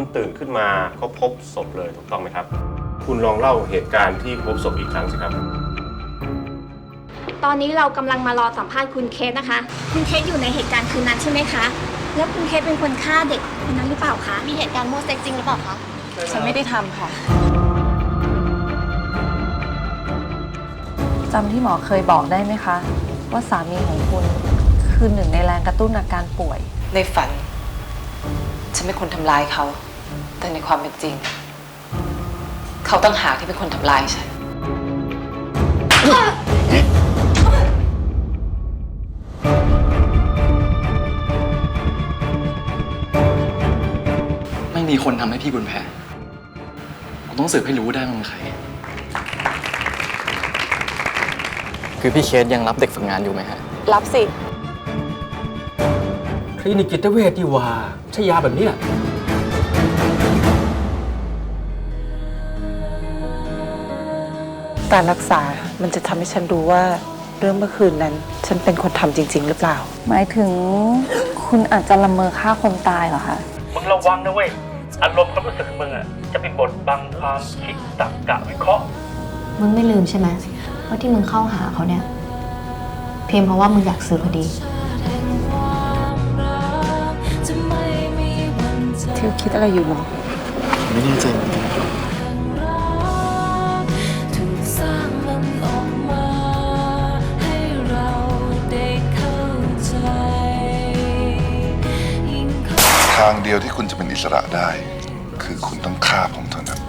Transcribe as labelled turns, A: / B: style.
A: คุณตื่นขึ้นมาก็พบศพเลยถูกต้องไหมครับ คุณลองเล่าเหตุการณ์ที่พบศพอีกครั้งสิครับ
B: ตอนนี้เรากำลังมารอสัมภาษณ์คุณเคสนะคะ คุณเคสอยู่ในเหตุการณ์คืนนั้นใช่ไหมคะ แล้วคุณเคสเป็นคนฆ่าเด็กคนนั้นหรือเปล่าคะ
C: มีเหตุการณ์มั่วเซ็กจริงหรือเปล่าคะ
D: ฉันไม่ได้ทำค่ะ
E: จำที่หมอเคยบอกได้ไหมคะ ว่าสามีของคุณคือหนึ่งในแรงกระตุ้นอาการป่วย
D: ในฝัน ฉันเป็นคนทำลายเขา แต่ในความเป็นจริง เขาต้องหากที่เป็นคนทำลายฉัน
F: ไม่มีคนทำให้พี่บุญแพ้ผมต้องสืบให้รู้ได้ว่ามันใคร คือพี่เคสยังรับเด็กฝึกงานอยู่ไหมฮะ
D: รับสิ
G: คลินิกจิตเวชดีหว่าใช่ยาแบบเนี้ย
H: การรักษา มันจะทำให้ฉันรู้ว่าเรื่องเมื่อคืนนั้น ฉันเป็นคนทำจริง ๆ หรือเปล่า
E: หมายถึงคุณอาจจะละเมอฆ่าคนตายเหรอคะ
G: มึงระวังนะเว้ย อารมณ์ความรู้สึกของมึงอะ จะเป็นบทบังความคิดตรรกะวิเคราะห์
C: มึงไม่ลืมใช่ไหมว่าที่มึงเข้าหาเขาเนี่ย เพียงเพราะว่ามึงอยากซื้อพอดี
H: ทิวคิดอะไรอยู่หมอ
F: ไม่แน่ใจเหมือนกันา
I: งเดียวที่คุณจะเป็นอิสระได้ คือคุณต้องฆ่าผมเท่านั้น